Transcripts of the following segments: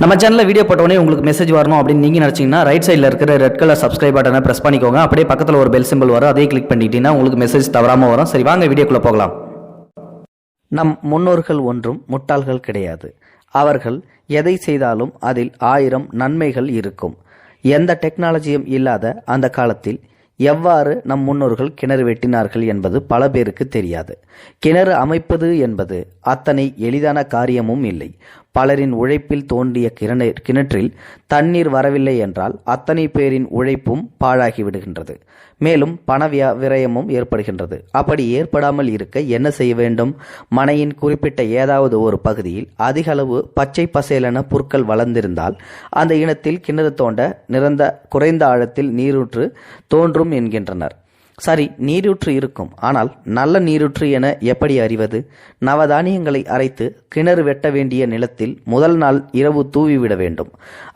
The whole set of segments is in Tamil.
நம்ம சேனலில் வீடியோ போட்டோடனே உங்களுக்கு மெசேஜ் வரணும் அப்படின்னு நீங்கள் நினச்சிங்கன்னா ரைட் சைடில் இருக்கிற ரெட் கலர் சப்ஸ்கிரைப் பட்டனை ப்ரெஸ் பண்ணிக்கோங்க. அப்படியே பக்கத்தில் ஒரு பெல் சிம்பிள் வரும். அதே கிளிக் பண்ணிட்டீங்கன்னா உங்களுக்கு மெசேஜ் தவறாமல் வரும். சரி வாங்க வீடியோக்குள்ளே போகலாம். நம் முன்னோர்கள் ஒன்றும் முட்டாள்கள் கிடையாது. அவர்கள் எதை செய்தாலும் அதில் ஆயிரம் நன்மைகள் இருக்கும். எந்த டெக்னாலஜியும் இல்லாத அந்த காலத்தில் எவ்வாறு நம் முன்னோர்கள் கிணறு வெட்டினார்கள் என்பது பல பேருக்கு தெரியாது. கிணறு அமைப்பது என்பது அத்தனை எளிதான காரியமும் இல்லை. பலரின் உழைப்பில் தோண்டிய கிண கிணற்றில் தண்ணீர் வரவில்லை என்றால் அத்தனை பேரின் உழைப்பும் பாழாகி விடுகின்றது. மேலும் பண விரயமும் ஏற்படுகின்றது. அப்படி ஏற்படாமல் இருக்க என்ன செய்ய வேண்டும்? மனையின் குறிப்பிட்ட ஏதாவது ஒரு பகுதியில் அதிக அளவு பச்சை பசேலென புற்கள் வளர்ந்திருந்தால் அந்த இனத்தில் கிணறு தோண்ட நிறந்த குறைந்த ஆழத்தில் நீரூற்று தோன்றும் என்கின்றனர். சரி நீரூற்று இருக்கும். ஆனால் நல்ல நீரூற்று என எப்படி அறிவது? நவதானியங்களை அரைத்து கிணறு வெட்ட வேண்டிய நிலத்தில் முதல் நாள் இரவு தூவிவிட வேண்டும்.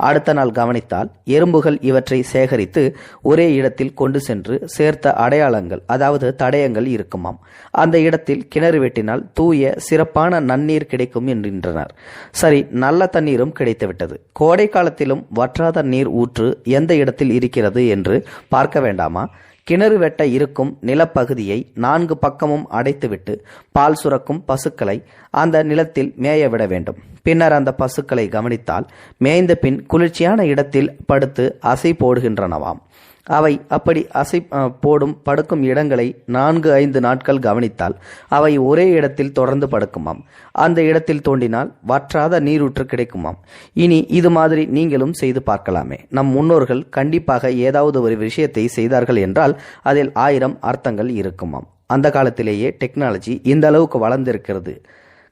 அடுத்த நாள் கவனித்தால் எறும்புகள் இவற்றை சேகரித்து ஒரே இடத்தில் கொண்டு சென்று சேர்த்த அடையாளங்கள் அதாவது தடயங்கள் இருக்குமாம். அந்த இடத்தில் கிணறு வெட்டினால் தூய சிறப்பான நன்னீர் கிடைக்கும் என்கின்றனர் சரி நல்ல தண்ணீரும் கிடைத்துவிட்டது. கோடை காலத்திலும் வற்றாத நீர் ஊற்று எந்த இடத்தில் இருக்கிறது என்று பார்க்க வேண்டாமா? கிணறு வெட்ட இருக்கும் நிலப்பகுதியை நான்கு பக்கமும் அடைத்துவிட்டு பால் சுரக்கும் பசுக்களை அந்த நிலத்தில் மேய விட வேண்டும். பின்னர் அந்த பசுக்களை கவனித்தால் மேய்ந்த பின் குளிர்ச்சியான இடத்தில் படுத்து அசை போடுகின்றனவாம். அவை அப்படி அசை போடும் படுக்கும் இடங்களை நான்கு ஐந்து நாட்கள் கவனித்தால் அவை ஒரே இடத்தில் தொடர்ந்து படுக்குமாம். அந்த இடத்தில் தோண்டினால் வற்றாத நீரூற்று கிடைக்குமாம். இனி இது மாதிரி நீங்களும் செய்து பார்க்கலாமே. நம் முன்னோர்கள் கண்டிப்பாக ஏதாவது ஒரு விஷயத்தை செய்தார்கள் என்றால் அதில் ஆயிரம் அர்த்தங்கள் இருக்குமாம். அந்த காலத்திலேயே டெக்னாலஜி இந்த அளவுக்கு வளர்ந்திருக்கிறது.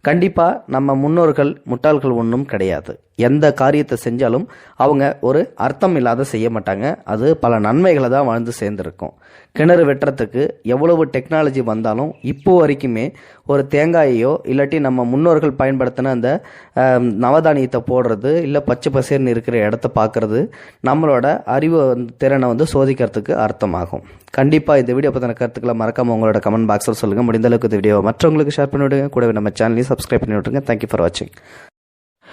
கண்டிப்பா நம்ம முன்னோர்கள் முட்டாள்கள் ஒன்றும் கிடையாது. எந்த காரியத்தை செஞ்சாலும் அவங்க ஒரு அர்த்தம் இல்லாத செய்ய மாட்டாங்க. அது பல நன்மைகளை தான் வாழ்ந்து சேர்ந்துருக்கும். கிணறு வெட்டுறதுக்கு எவ்வளவு டெக்னாலஜி வந்தாலும் இப்போ வரைக்குமே ஒரு தேங்காயையோ இல்லாட்டி நம்ம முன்னோர்கள் பயன்படுத்தின அந்த நவதானியத்தை போடுறது இல்லை பச்சை பசேர்னு இருக்கிற இடத்த பார்க்கறது நம்மளோட அறிவு வந்து- திறனை வந்து சோதிக்கிறதுக்கு அர்த்தமாகும். கண்டிப்பாக இந்த வீடியோ பற்றின கருத்துக்களை மறக்காம உங்களோட கமெண்ட் பாக்ஸில் சொல்லுங்கள் முடிந்த அளவுக்கு இந்த வீடியோ மற்றவங்களுக்கு ஷேர் பண்ணி விடுங்க கூடவே நம்ம சேனலையும் சப்ஸ்கிரைப் பண்ணி விட்டுருங்க தேங்க்யூ ஃபார் வாட்சிங்